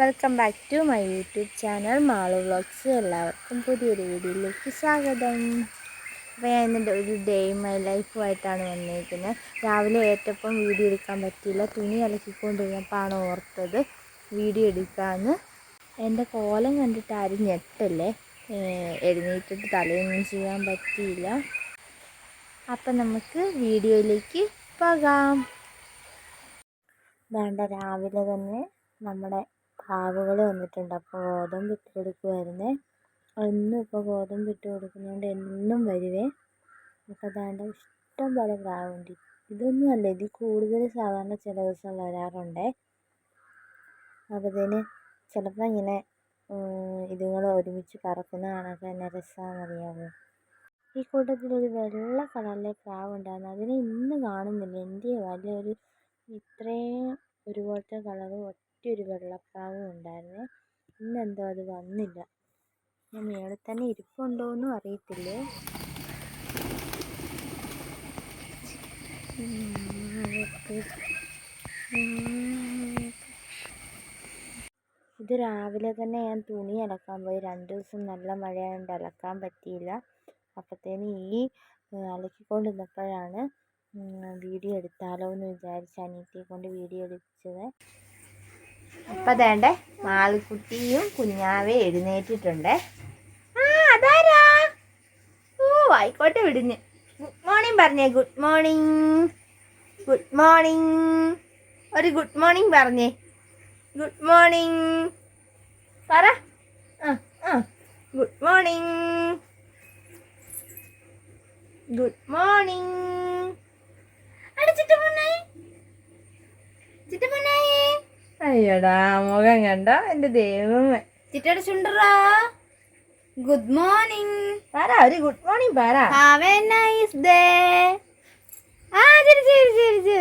Welcome back to my YouTube channel Malu vlogs എല്ലാവർക്കും പുതിയൊരു വീഡിയോയിലേക്ക് സ്വാഗതം. അപ്പോൾ ഞാൻ ഇന്ന് ഒരു ഡേ മൈ ലൈഫുമായിട്ടാണ് വന്നിരിക്കുന്നത് രാവിലെ ഏറ്റപ്പം വീഡിയോ എടുക്കാൻ പറ്റിയില്ല. തുണി അലക്കിക്കൊണ്ടിരുന്നപ്പോഴാണ് ഓർത്തത് വീഡിയോ എടുക്കാമെന്ന് എന്റെ കോലം കണ്ടിട്ട് ആരും ഞെട്ടല്ലേ? എഴുന്നേറ്റിട്ട് തലയൊന്നും ചെയ്യാൻ പറ്റിയില്ല. അപ്പം നമുക്ക് വീഡിയോയിലേക്ക് പോകാം. വേണ്ട രാവിലെ തന്നെ നമ്മുടെ പ്രാവുകൾ വന്നിട്ടുണ്ട്. അപ്പോൾ ഗോതമ്പ് ഇട്ട് കൊടുക്കുമായിരുന്നേ എന്നും ഇപ്പോൾ ഗോതമ്പ് ഇട്ട് കൊടുക്കുന്നതുകൊണ്ട് എന്നും വരുവേ. അപ്പോൾ അതാണ്ട് ഇഷ്ടം പോലെ പ്രാവുണ്ട്. ഇതൊന്നും അല്ല ഇതിൽ കൂടുതൽ സാധാരണ ചില ദിവസം വരാറുണ്ട്. അപ്പോൾ ഇതിന് ചിലപ്പോൾ ഇങ്ങനെ ഇതുങ്ങൾ ഒരുമിച്ച് പറക്കുന്ന കാണാൻ തന്നെ രസമാണെന്നറിയാമോ ഈ കൂട്ടത്തിൽ ഒരു വെള്ള കളറിലെ പ്രാവ് ഉണ്ടായിരുന്നു അതിനെ ഇന്ന് കാണുന്നില്ല. എന്തിയോ? വലിയ ഒരു ഇത്രയും ഒരുപോലത്തെ കളറ് ഒറ്റ ഒരു ഉണ്ടായിരുന്നു. ഇന്നെന്തോ അത് വന്നില്ല. ഞാൻ മേളിൽ തന്നെ ഇരിപ്പുണ്ടോയെന്നും അറിയത്തില്ലേ? ഇത് രാവിലെ തന്നെ ഞാൻ തുണി അലക്കാൻ പോയി. രണ്ട് ദിവസം നല്ല മഴയായതുകൊണ്ട് അലക്കാൻ പറ്റിയില്ല. അപ്പോഴത്തേന് ഈ അലക്കിക്കൊണ്ടിരുന്നപ്പോഴാണ് വീഡിയോ എടുത്താലോ എന്ന് വിചാരിച്ച് അനിയത്തിയെ കൊണ്ട് വീഡിയോ എടുപ്പിച്ചത്. അപ്പം വേണ്ടേ മാളിക്കുട്ടിയും കുഞ്ഞാവേ എഴുന്നേറ്റിട്ടുണ്ട്. ആ അതാരാ? ഓ ആയിക്കോട്ടെ വിടിഞ്ഞ് ഗുഡ് മോർണിംഗ് പറഞ്ഞേ ഗുഡ് മോർണിംഗ്. Good morning. ഒരു ഗുഡ് മോർണിംഗ് പറഞ്ഞേ. Good morning. പറ. ആ ഗുഡ് മോർണിംഗ്. Good morning. അയ്യടാ മുഖം കണ്ട? എന്റെ ദൈവമേ. ചിറ്റയുടെ ചുണ്ടറാ. ഗുഡ് മോർണിംഗ് പറ ഒരു ഗുഡ് മോർണിംഗ് പറ. ഹാവ് എ നൈസ് ഡേ ആ ശരി ശരി ശരി ശരി.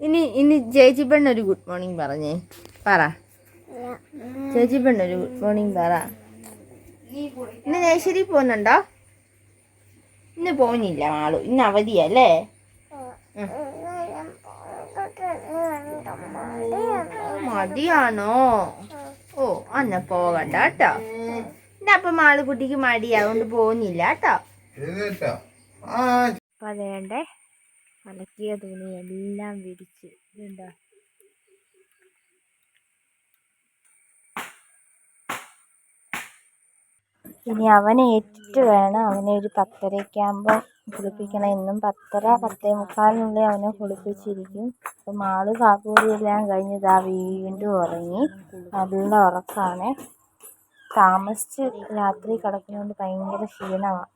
ഇനി ഇനി ചേച്ചി പെണ്ണൊരു ഗുഡ് മോർണിംഗ് പറഞ്ഞേ. പറ. ചേച്ചി പെണ്ണൊരു ഗുഡ് മോർണിംഗ് പറ. ഇന്ന് നേശ്ശേരി പോകുന്നുണ്ടോ? ഇന്ന് പോകുന്നില്ല ആളു. ഇന്ന് അവധിയല്ലേ ഉം. മടിയാണോ ഓ അന്ന പോകണ്ട കേട്ടോ അപ്പൊ മാൾ മാളുകുട്ടിക്ക് മടി അതുകൊണ്ട് പോകുന്നില്ല കേട്ടോ. അപ്പം അതേണ്ടേ അലക്കിയ തുണി എല്ലാം വിരിച്ച്. ഇതുണ്ടോ ഇനി അവനെ ഏറ്റിട്ട് വേണം അവനെ ഒരു പത്തരയൊക്കെ കുളിപ്പിക്കണം. എന്നും പത്തര പത്തേ മുക്കാലിനുള്ളിൽ അവനെ കുളിപ്പിച്ചിരിക്കും. അപ്പം മാൾ കാപ്പുകൂടിയെല്ലാം കഴിഞ്ഞ് ഇതാ വീണ്ടും ഉറങ്ങി. നല്ല ഉറക്കമാണ് താമസിച്ച് രാത്രി കിടക്കുന്നതുകൊണ്ട് ഭയങ്കര ക്ഷീണമാണ്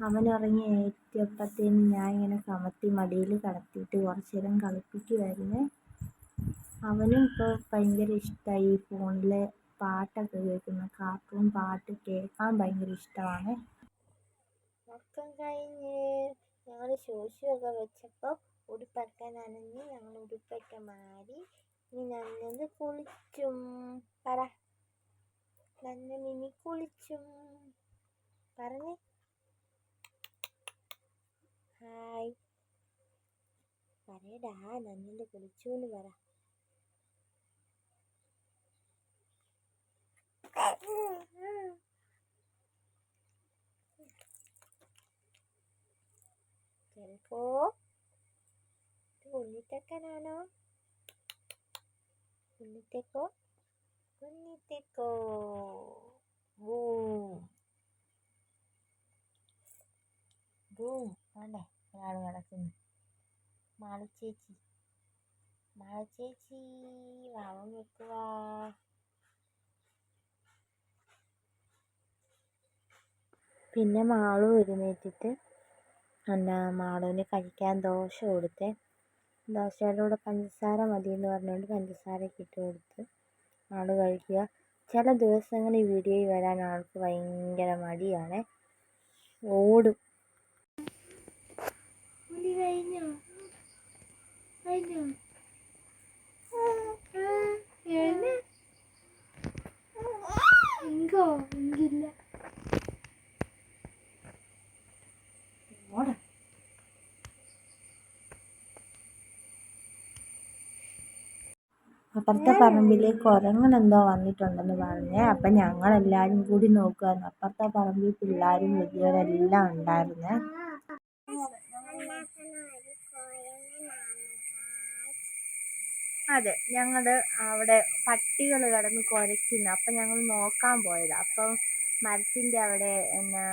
അവൻ ഉറങ്ങി എത്തിയപ്പോഴത്തേനും ഞാൻ ഇങ്ങനെ കമത്തി മടിയിൽ കിടത്തിയിട്ട് കുറച്ച് നേരം കളിപ്പിക്കുമായിരുന്നു അവനും ഇപ്പോൾ ഭയങ്കര ഇഷ്ടമായി ഈ ഫോണിൽ പാട്ടൊക്കെ കേൾക്കുന്ന കാർട്ടൂൺ പാട്ട് കേൾക്കാൻ ഭയങ്കര ഇഷ്ടമാണ്. ഉറക്കം കഴിഞ്ഞ് ഞങ്ങൾ ശോശിയൊക്കെ വെച്ചപ്പോൾ ഉടുപ്പൊക്കെ നനഞ്ഞ് ഞങ്ങൾ ഉടുപ്പൊക്കെ മാറി ഇനി നന്നത് കുളിച്ചും. പറ. നന്നൻ ഇനി കുളിച്ചും. പറഞ്ഞേ. ഹായ്. പറയടാ നന്നന്റെ കുളിച്ചു എന്ന് പറ. ചിലപ്പോ കുഞ്ഞിത്തക്കനാണോ കുഞ്ഞിത്തേക്കോ കുഞ്ഞിത്തേക്കോ ബൂം ബൂം വേണ്ടേ ഒരാൾ കിടക്കുന്നു മാളു ചേച്ചി മാളു ചേച്ചി വാവം വെക്കുക പിന്നെ മാളു എഴുന്നേറ്റിട്ട് എന്നാ മാളൂന് കഴിക്കാൻ ദോശ കൊടുത്തു. ദോശയുടെ കൂടെ പഞ്ചസാര മതി എന്ന് പറഞ്ഞുകൊണ്ട് പഞ്ചസാരയൊക്കെ ഇട്ട് കൊടുത്ത് ആൾ കഴിക്കുക. ചില ദിവസങ്ങളിൽ വീഡിയോയിൽ വരാൻ ആൾക്ക് ഭയങ്കര മടിയാണ്. ഓടും. കഴിഞ്ഞോ? അപ്പുറത്തെ പറമ്പിലേക്ക് കുരങ്ങനെന്തോ വന്നിട്ടുണ്ടെന്ന് പറഞ്ഞ് അപ്പം ഞങ്ങളെല്ലാവരും കൂടി നോക്കുമായിരുന്നു അപ്പുറത്തെ പറമ്പിൽ പിള്ളേരും വലിയവരെല്ലാം ഉണ്ടായിരുന്നു. അതെ ഞങ്ങൾ അവിടെ പട്ടികൾ കിടന്ന് കുരയ്ക്കുന്നു. അപ്പം ഞങ്ങൾ നോക്കാൻ പോയത്. അപ്പം മരത്തിന്റെ അവിടെ എന്നാ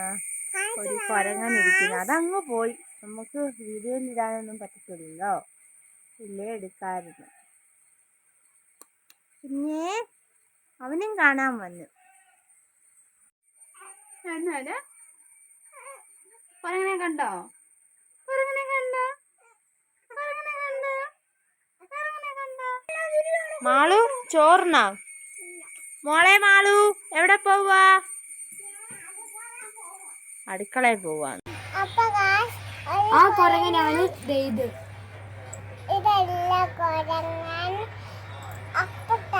ഒരു കുരങ്ങൻ ഇരിക്കുന്നു. അതങ്ങ് പോയി. നമുക്ക് വീഡിയോയിൽ ഇടാനൊന്നും പറ്റത്തില്ലല്ലോ. ഇല്ലേ എടുക്കാമായിരുന്നു പിന്നെ അവനും കാണാൻ വന്നു. കണ്ടോ? മാളു ചോറിനാ? മോളെ മാളു എവിടെ പോവാ അടുക്കളയിൽ പോവാ ആ കൊരങ്ങനാണ് ഇതെല്ലാം ഇത്. ഇതല്ല കുരങ്ങൻ അപ്പൊ തങ്കാശ് നമ്മുടെ വീടിന്റെ അവിടെ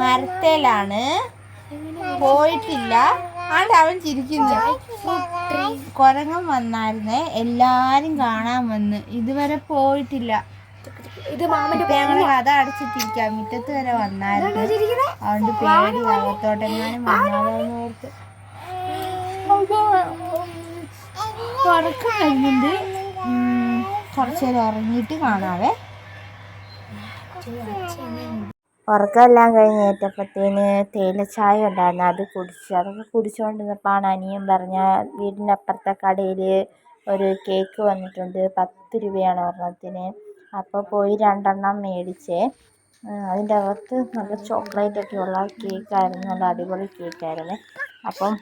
മരത്തേലാണ്. പോയിട്ടില്ല. ആണ്ട് അവൻ ചിരിക്കുന്നു കുരങ്ങൻ വന്നായിരുന്നേ. എല്ലാരും കാണാൻ വന്ന്. ഇതുവരെ പോയിട്ടില്ല. ഇത് മാമന്റെ ഞങ്ങൾ കഥ അടച്ചിട്ടിരിക്കാം. മുറ്റത്ത് വരെ വന്നായിരുന്നു. അതുകൊണ്ട് പേടി അകത്തോട്ടെങ്ങാനും വന്നാലോന്ന് ഓർത്ത് ഉറക്കം ഉം, കുറച്ച് നേരം ഉറങ്ങിയിട്ട് കാണാവേ. ഉറക്കമെല്ലാം കഴിഞ്ഞ് ഏറ്റപ്പത്തേന് തേയിലച്ചായ ഉണ്ടായിരുന്നു. അത് കുടിച്ചു. അതൊക്കെ കുടിച്ചുകൊണ്ടിരുന്നപ്പോഴാണ് അനിയൻ പറഞ്ഞ വീടിന്റെ അപ്പുറത്തെ കടയിൽ ഒരു കേക്ക് വന്നിട്ടുണ്ട്. പത്ത് രൂപയാണ് ഒരെണ്ണത്തിന്. അപ്പോൾ പോയി രണ്ടെണ്ണം മേടിച്ചേ. അതിന്റെ അകത്ത് നല്ല ചോക്ലേറ്റ് ഒക്കെ ഉള്ള കേക്കായിരുന്നു. നല്ല അടിപൊളി കേക്കായിരുന്നു. അപ്പം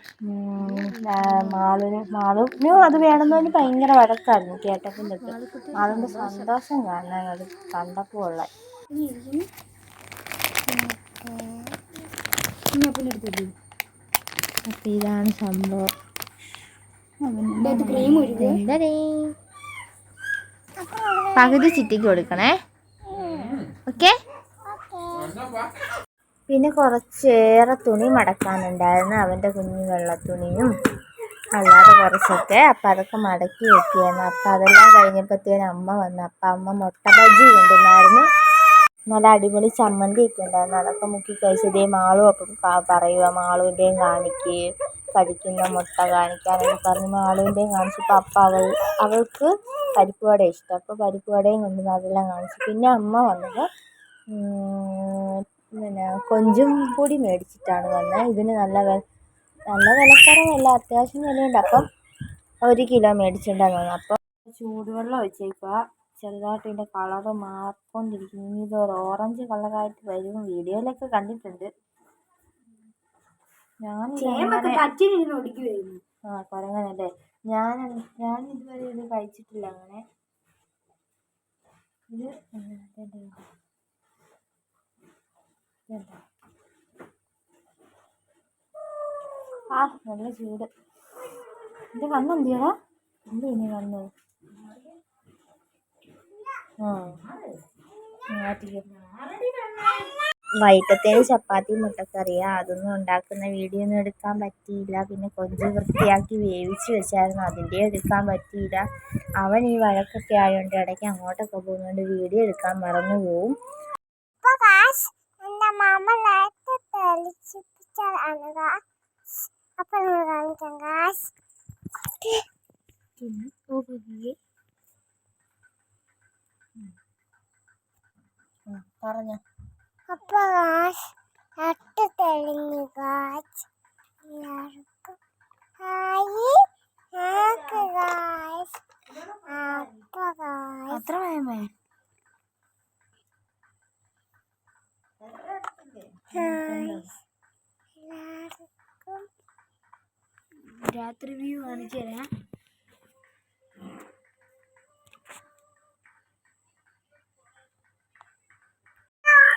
മാളുവിന് മാളുവിന് അത് വേണമെന്ന് പറഞ്ഞ് ഭയങ്കര വഴക്കായിരുന്നു കേട്ടപ്പം തൊട്ട് മാളിന്റെ സന്തോഷം കാണാൻ അത് കണ്ടപ്പോൾ ഉള്ള അപ്പം ഇതാണ് സംഭവം. ക്രീം ഒഴിക്കുക എന്തരേ പകുതി ചിറ്റിക്ക് കൊടുക്കണേ. ഓക്കെ? പിന്നെ കുറച്ചേറെ തുണി മടക്കാനുണ്ടായിരുന്നു. അവന്റെ കുഞ്ഞു വെള്ളത്തുണിയും അല്ലാതെ കുറച്ചൊക്കെ. അപ്പം അതൊക്കെ മടക്കി വെക്കുകയായിരുന്നു. അപ്പം അതെല്ലാം കഴിഞ്ഞപ്പോഴത്തേനും അമ്മ വന്നു. അപ്പം അമ്മ മുട്ട ബജി കൊണ്ടുവന്നായിരുന്നു. നല്ല അടിപൊളി ചമ്മന്തി ഒക്കെ ഉണ്ടായിരുന്നു. അതൊക്കെ മുക്കി കഴിച്ചതേ മാളും അപ്പം പറയുക മാളുവിന്റെയും കാണിക്ക് കടിക്കുന്ന മുട്ട കാണിക്കാനൊക്കെ പറഞ്ഞ് മാളുവിന്റെയും കാണിച്ചപ്പോൾ അപ്പം അവൾ അവൾക്ക് പരിപ്പ് വട ഇഷ്ടം. അപ്പോൾ പരിപ്പ് വടയും കൊണ്ടുവന്ന് അതെല്ലാം കാണിച്ചു. പിന്നെ അമ്മ വന്നത് പിന്നെ കൊഞ്ചും കൂടി മേടിച്ചിട്ടാണ് വന്നത്. ഇതിന് നല്ല വില നല്ല വിലക്കുറവല്ല അത്യാവശ്യം വിലയുണ്ട്. അപ്പം ഒരു കിലോ മേടിച്ചിട്ടുണ്ടെന്ന് തോന്നുന്നു അപ്പം ചൂടുവെള്ളം ഒഴിച്ചേക്കുക. ചെറുതായിട്ട് ഇതിന്റെ കളറ് മാറിക്കൊണ്ടിരിക്കുന്നു. ഇനി ഒരു ഓറഞ്ച് കളറായിട്ട് വരും. വീഡിയോയിലൊക്കെ കണ്ടിട്ടുണ്ട്. ഞാൻ ആ കുരങ്ങനല്ലേ? ഞാൻ ഞാൻ ഇതുവരെ ഇത് കഴിച്ചിട്ടില്ല അങ്ങനെ. ഇത് ആ നല്ല ചൂട്. ഇത് കണ്ണെന്തിയാടാ? എന്ത് ഇനി കണ്ണ്? ആ. ചപ്പാത്തി മുട്ടക്കറിയാ. അതൊന്നും ഉണ്ടാക്കുന്ന വീഡിയോ ഒന്നും എടുക്കാൻ പറ്റിയില്ല. പിന്നെ കൊഞ്ച് വൃത്തിയാക്കി വേവിച്ച് വെച്ചായിരുന്നു. അതിന്റെ എടുക്കാൻ പറ്റിയില്ല. അവൻ ഈ വഴക്കൊക്കെ ആയതുകൊണ്ട് ഇടയ്ക്ക് അങ്ങോട്ടൊക്കെ പോകുന്നതുകൊണ്ട് വീഡിയോ എടുക്കാൻ മറന്നു പോവും അപ്പൊ കാശ് എന്റെ മാമ ലൈറ്റ് തെളിച്ചിപ്പിച്ചാണ് കാശ് അപ്പൊ നിങ്ങൾ കാണിക്കാം കാശ് പറഞ്ഞോ അപ്പൊ കാശ് ലൈറ്റ് തെളിഞ്ഞു കാശ് എല്ലാവർക്കും ഹായ് ആക്ക് കാശ് അപ്പൊ കാശ് അത്ര വേമേ രാത്രി വ്യൂ കാണിച്ചു തരാം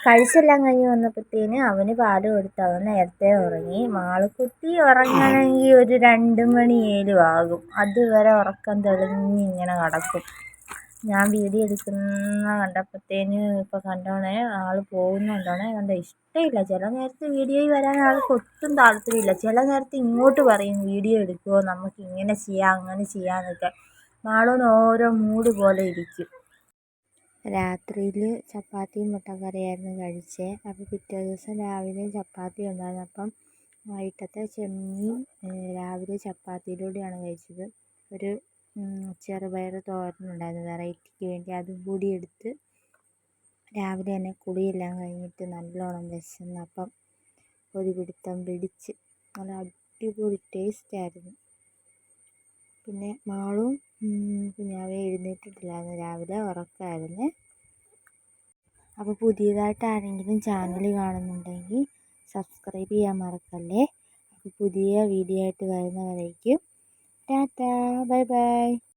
കഴിച്ചെല്ലാം കഴിഞ്ഞ് വന്നപ്പോഴത്തേന് അവന് പാൽ കൊടുത്ത് അവൻ നേരത്തെ ഉറങ്ങി. മാളുക്കുട്ടി ഉറങ്ങണമെങ്കിൽ ഒരു രണ്ട് മണിയേലും ആകും. അതുവരെ ഉറക്കം തെളിഞ്ഞിങ്ങനെ കടക്കും കിടക്കും. ഞാൻ വീഡിയോ എടുക്കുന്ന കണ്ടപ്പോഴത്തേന് ഇപ്പോൾ കണ്ടോണേ ആൾ പോകുന്നുണ്ടോണേ കണ്ട? ഇഷ്ടമില്ല ചില നേരത്ത് വീഡിയോയിൽ വരാൻ ആൾക്ക് ഒട്ടും താല്പര്യമില്ല. ചില നേരത്ത് ഇങ്ങോട്ട് പറയും വീഡിയോ എടുക്കുമോ നമുക്ക് ഇങ്ങനെ ചെയ്യാം അങ്ങനെ ചെയ്യാമെന്നൊക്കെ നാളോന് ഓരോ മൂഡ് പോലെ ഇരിക്കും. രാത്രിയിൽ ചപ്പാത്തിയും മുട്ടക്കറിയായിരുന്നു കഴിച്ചത് അപ്പോൾ പിറ്റേ ദിവസം രാവിലെ ചപ്പാത്തി ഉണ്ടായിരുന്നു. അപ്പം വൈകിട്ടത്തെ ചെമ്മീൻ രാവിലെ ചപ്പാത്തിയിലൂടെയാണ് കഴിച്ചത്. ഒരു ചെറുപയർ തോരനുണ്ടായിരുന്നു വെറൈറ്റിക്ക് വേണ്ടി അതും കൂടി എടുത്ത് രാവിലെ തന്നെ കുളിയെല്ലാം കഴിഞ്ഞിട്ട് നല്ലോണം വിശന്നപ്പം ഒരു പിടുത്തം പിടിച്ച് നല്ല അടിപൊളി ടേസ്റ്റ് ആയിരുന്നു. പിന്നെ മാളും കുഞ്ഞാവയും എഴുന്നേറ്റിട്ടില്ലായിരുന്നു രാവിലെ ഉറക്കായിരുന്നു. അപ്പോൾ പുതിയതായിട്ട് ആരെങ്കിലും ചാനൽ കാണുന്നുണ്ടെങ്കിൽ സബ്സ്ക്രൈബ് ചെയ്യാൻ മറക്കല്ലേ. അപ്പോൾ പുതിയ വീഡിയോ ആയിട്ട് വരുന്നവരേക്കും ടാറ്റാ ബൈ ബൈ